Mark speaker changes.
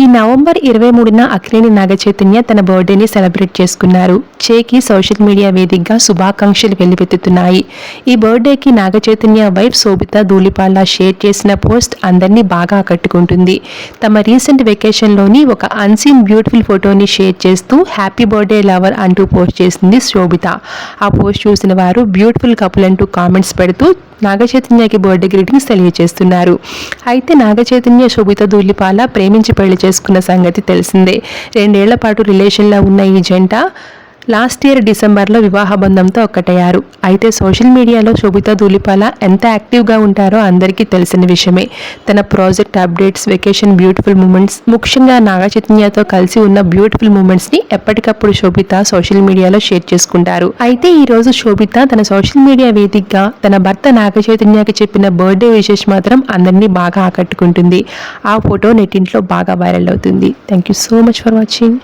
Speaker 1: ఈ నవంబర్ ఇరవై మూడున అక్కినేని నాగచైతన్య తన బర్త్డేని సెలబ్రేట్ చేసుకున్నారు. చేకి సోషల్ మీడియా వేదికగా శుభాకాంక్షలు వెల్లువెత్తుతున్నాయి. ఈ బర్త్డేకి నాగచైతన్య వైఫ్ శోభిత ధూళిపాల షేర్ చేసిన పోస్ట్ అందరినీ బాగా ఆకట్టుకుంటుంది. తమ రీసెంట్ వెకేషన్లోని ఒక అన్సీన్ బ్యూటిఫుల్ ఫోటోని షేర్ చేస్తూ హ్యాపీ బర్త్డే లవర్ అంటూ పోస్ట్ చేసింది శోభిత. ఆ పోస్ట్ చూసిన వారు బ్యూటిఫుల్ కపుల్ అంటూ కామెంట్స్ పెడుతూ నాగచైతన్యకి బర్త్డే గ్రీటింగ్స్ తెలియజేస్తున్నారు అయితే నాగచైతన్య శోభిత ధూళిపాల ప్రేమించి పెళ్ళి చేసుకున్న సంగతి తెలిసిందే. రెండేళ్ళ పాటు రిలేషన్లో ఉన్న ఈ జంట లాస్ట్ ఇయర్ డిసెంబర్లో వివాహ బంధంతో ఒక్కటయ్యారు. అయితే సోషల్ మీడియాలో శోభిత దూలిపాల ఎంత యాక్టివ్గా ఉంటారో అందరికీ తెలిసిన విషయమే. తన project updates vacation beautiful moments ముఖ్యంగా నాగచైతన్యతో కలిసి ఉన్న బ్యూటిఫుల్ మూమెంట్స్ని ఎప్పటికప్పుడు శోభిత సోషల్ మీడియాలో షేర్ చేసుకుంటారు. అయితే ఈరోజు శోభిత తన సోషల్ మీడియా వేదికగా తన భర్త నాగచైతన్యకి చెప్పిన బర్త్డే విషెస్ మాత్రం అందరినీ బాగా ఆకట్టుకుంటుంది. ఆ ఫోటో నెట్టింట్లో బాగా వైరల్ అవుతుంది. Thank you so much for watching.